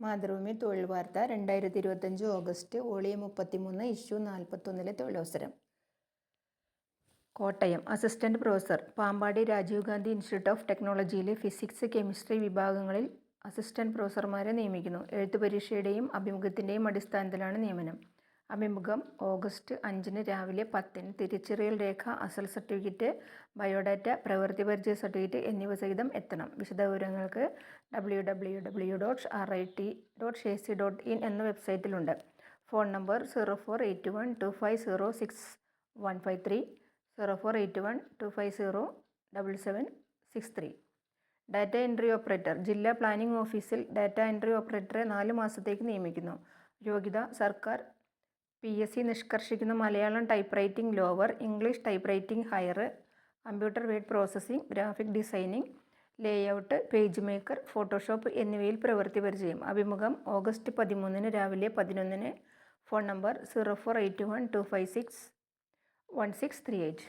മാതൃഭൂമി തൊഴിൽ വാർത്ത രണ്ടായിരത്തി ഇരുപത്തഞ്ച് ഓഗസ്റ്റ് വോളിയം മുപ്പത്തിമൂന്ന് ഇഷ്യൂ നാൽപ്പത്തൊന്നിലെ തൊഴിലവസരം. Kottayam assistant professor Pampady Rajiv Gandhi institute of ടെക്നോളജിയിലെ physics chemistry വിഭാഗങ്ങളിൽ അസിസ്റ്റന്റ് പ്രൊഫസർമാരെ നിയമിക്കുന്നു. എഴുത്തു പരീക്ഷയുടെയും അഭിമുഖത്തിന്റെയും അടിസ്ഥാനത്തിലാണ് നിയമനം. അഭിമുഖം ഓഗസ്റ്റ് അഞ്ചിന് രാവിലെ പത്തിന് തിരിച്ചറിയൽ രേഖ അസൽ സർട്ടിഫിക്കറ്റ് ബയോഡാറ്റ പ്രവൃത്തി പരിചയ സർട്ടിഫിക്കറ്റ് എന്നിവ സഹിതം എത്തണം. വിശദവിവരങ്ങൾക്ക് W W W dot R I T dot A C dot in എന്ന വെബ്സൈറ്റിലുണ്ട് phone number zero four eight one two five zero six one five three zero four eight one two five zero double seven six three data entry operator ജില്ലാ planning ഓഫീസിൽ data entry ഓപ്പറേറ്ററെ നാല് മാസത്തേക്ക് നിയമിക്കുന്നു. യോഗ്യത സർക്കാർ P S C നിഷ്കർഷിക്കുന്ന Malayalam typewriting lower English typewriting higher computer word processing graphic designing layout page maker Photoshop എന്നിവയിൽ പ്രവൃത്തി പരിചയം. അഭിമുഖം ഓഗസ്റ്റ് പതിമൂന്നിന് രാവിലെ പതിനൊന്നിന്. Phone number zero four eight one two five six one six three eight